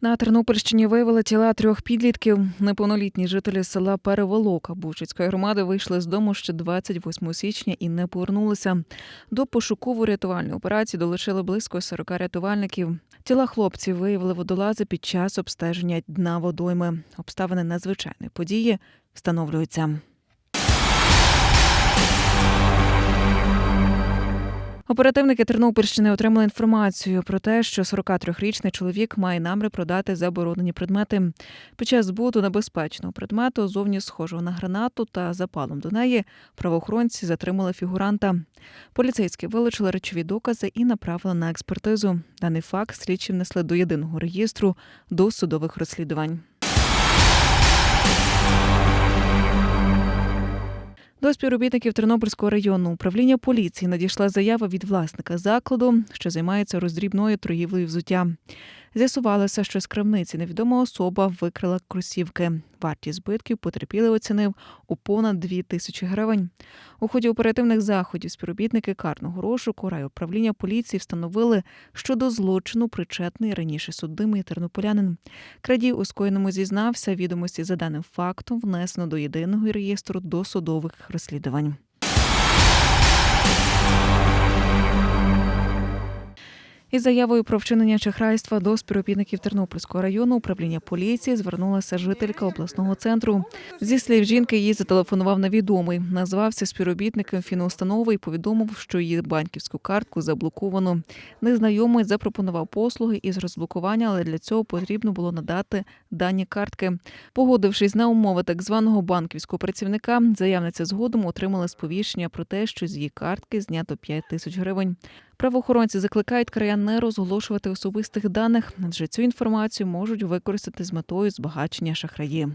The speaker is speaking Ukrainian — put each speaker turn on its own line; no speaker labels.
На Тернопільщині виявили тіла трьох підлітків. Неповнолітні жителі села Переволока Бучицької громади вийшли з дому ще 28 січня і не повернулися. До пошуково-рятувальної операції долучили близько 40 рятувальників. Тіла хлопців виявили водолази під час обстеження дна водойми. Обставини надзвичайної події встановлюються. Оперативники Тернопільщини отримали інформацію про те, що 43-річний чоловік має намір продати заборонені предмети. Під час збуту небезпечного предмету, зовні схожого на гранату та запалом до неї, правоохоронці затримали фігуранта. Поліцейські вилучили речові докази і направили на експертизу. Даний факт слідчі внесли до єдиного реєстру до судових розслідувань. До співробітників Тернопільського районного управління поліції надійшла заява від власника закладу, що займається роздрібною торгівлею взуття. З'ясувалося, що з крамниці невідома особа викрила кросівки. Вартість збитків потерпілий оцінив у понад 2 тисячі гривень. У ході оперативних заходів співробітники карного розшуку райуправління поліції встановили, що до злочину причетний раніше судимий тернополянин. Крадій у скоєному зізнався. Відомості за даним фактом внесено до єдиного реєстру досудових розслідувань. Із заявою про вчинення шахрайства до співробітників Тернопільського району управління поліції звернулася жителька обласного центру. Зі слів жінки, їй зателефонував невідомий. Назвався співробітником фінустанови і повідомив, що її банківську картку заблоковано. Незнайомий запропонував послуги із розблокування, але для цього потрібно було надати дані картки. Погодившись на умови так званого банківського працівника, заявниця згодом отримала сповіщення про те, що з її картки знято 5 тисяч гривень. Правоохоронці закликають краян не розголошувати особистих даних, адже цю інформацію можуть використати з метою збагачення шахраї.